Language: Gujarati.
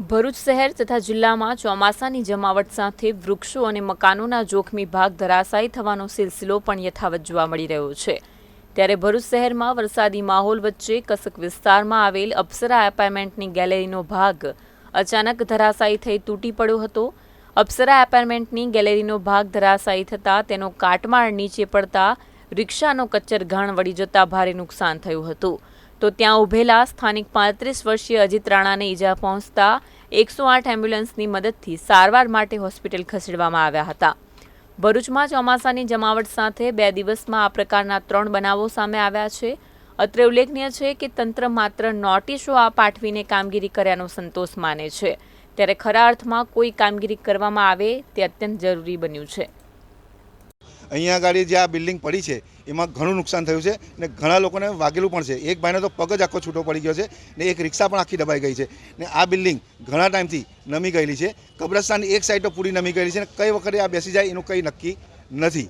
ભરૂચ શહેર તથા જિલ્લામાં ચોમાસાની જમાવટ સાથે વૃક્ષો અને મકાનોના જોખમી ભાગ ધરાશાયી થવાનો સિલસિલો પણ યથાવત જોવા મળી રહ્યો છે. ત્યારે ભરૂચ શહેરમાં વરસાદી માહોલ વચ્ચે કસક વિસ્તારમાં આવેલ અપ્સરા એપાર્ટમેન્ટની ગેલેરીનો ભાગ અચાનક ધરાશાયી થઈ તૂટી પડ્યો હતો. અપ્સરા એપાર્ટમેન્ટની ગેલેરીનો ભાગ ધરાશાયી થતાં તેનો કાટમાળ નીચે પડતા રિક્ષાનો કચ્ચર ઘાણ વળી જતા ભારે નુકસાન થયું હતું. તો ત્યાં ઊભેલા સ્થાનિક પાંત્રીસ વર્ષીય અજીત રાણાને ઈજા પહોંચતા એકસો આઠ એમ્બ્યુલન્સની મદદથી સારવાર માટે હોસ્પિટલ ખસેડવામાં આવ્યા હતા. ભરૂચમાં ચોમાસાની જમાવટ સાથે બે દિવસમાં આ પ્રકારના ત્રણ બનાવો સામે આવ્યા છે. અત્રે ઉલ્લેખનીય છે કે તંત્ર માત્ર નોટિસો આ પાઠવીને કામગીરી કર્યાનો સંતોષ માને છે. ત્યારે ખરા અર્થમાં કોઈ કામગીરી કરવામાં આવે તે અત્યંત જરૂરી બન્યું છે. અહીંયા આગળ જે આ બિલ્ડિંગ પડી છે, એમાં ઘણું નુકસાન થયું છે ને ઘણા લોકોને વાગેલું પણ છે. એક ભાઈને તો પગ જ આખો છૂટો પડી ગયો છે ને એક રિક્ષા પણ આખી દબાઈ ગઈ છે. ને આ બિલ્ડિંગ ઘણા ટાઈમથી નમી ગયેલી છે. કબ્રસ્તાન એક સાઈડ તો પૂરી નમી ગયેલી છે ને કઈ વખતે આ બેસી જાય એનું કંઈ નક્કી નથી.